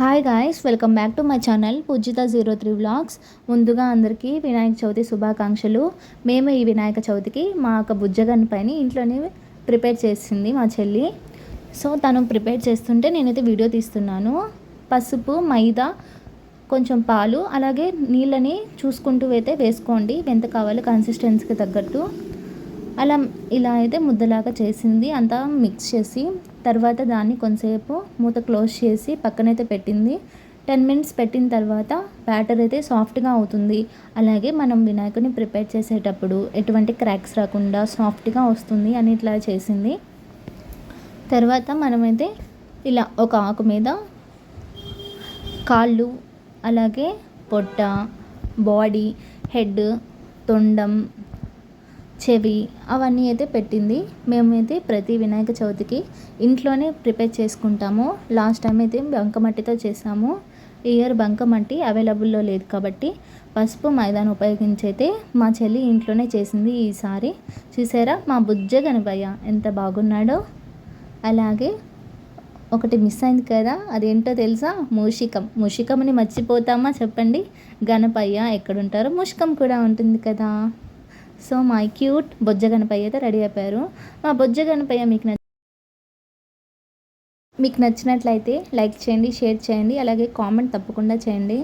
Hi guys welcome back to my channel Pujitha zero three vlogs ముందుగా అందరికీ వినాయక చవితి శుభాకాంక్షలు. మేము ఈ వినాయక చవితికి మా యొక్క బుజ్జగన్ పైన ఇంట్లోనే ప్రిపేర్ చేసింది మా చెల్లి. సో తను ప్రిపేర్ చేస్తుంటే నేనైతే వీడియో తీస్తున్నాను. పసుపు మైదా కొంచెం పాలు అలాగే నీళ్ళని చూసుకుంటూ అయితే వేసుకోండి. ఎంత కావాలో కన్సిస్టెన్సీకి తగ్గట్టు. అలా ఇలా అయితే ముద్దలాగా చేసింది. అంతా మిక్స్ చేసి తర్వాత దాన్ని కొంతసేపు మూత క్లోజ్ చేసి పక్కనైతే పెట్టింది. టెన్ మినిట్స్ పెట్టిన తర్వాత బ్యాటర్ అయితే సాఫ్ట్గా అవుతుంది. అలాగే మనం వినాయకుని ప్రిపేర్ చేసేటప్పుడు ఎటువంటి క్రాక్స్ రాకుండా సాఫ్ట్గా వస్తుంది అని ఇట్లా చేసింది. తర్వాత మనమైతే ఇలా ఒక ఆకు మీద కాళ్ళు అలాగే పొట్ట బాడీ హెడ్ తొండం చెవి అవన్నీ అయితే పెట్టింది. మేమైతే ప్రతి వినాయక చవితికి ఇంట్లోనే ప్రిపేర్ చేసుకుంటాము. లాస్ట్ టైం అయితే బంకమట్టితో చేసాము. ఈ ఇయర్ బంకమట్టి అవైలబుల్లో లేదు కాబట్టి పసుపు మైదానం ఉపయోగించి అయితే మా చెల్లి ఇంట్లోనే చేసింది ఈసారి. చూసారా? మా బుజ్జ గణపయ్య ఎంత బాగున్నాడో. అలాగే ఒకటి మిస్ అయింది కదా? అదేంటో తెలుసా? మూషికం. మూషికంని మర్చిపోతామా చెప్పండి? గణపయ్య ఎక్కడుంటారో? మూషికం కూడా ఉంటుంది కదా. సో మా క్యూట్ బొజ్జ గణపయ్య అయితే రెడీ అయిపోయారు. మా బొజ్జ గణపయ్య మీకు నచ్చ మీకు నచ్చినట్లయితే లైక్ చేయండి షేర్ చేయండి అలాగే కామెంట్ తప్పకుండా చేయండి.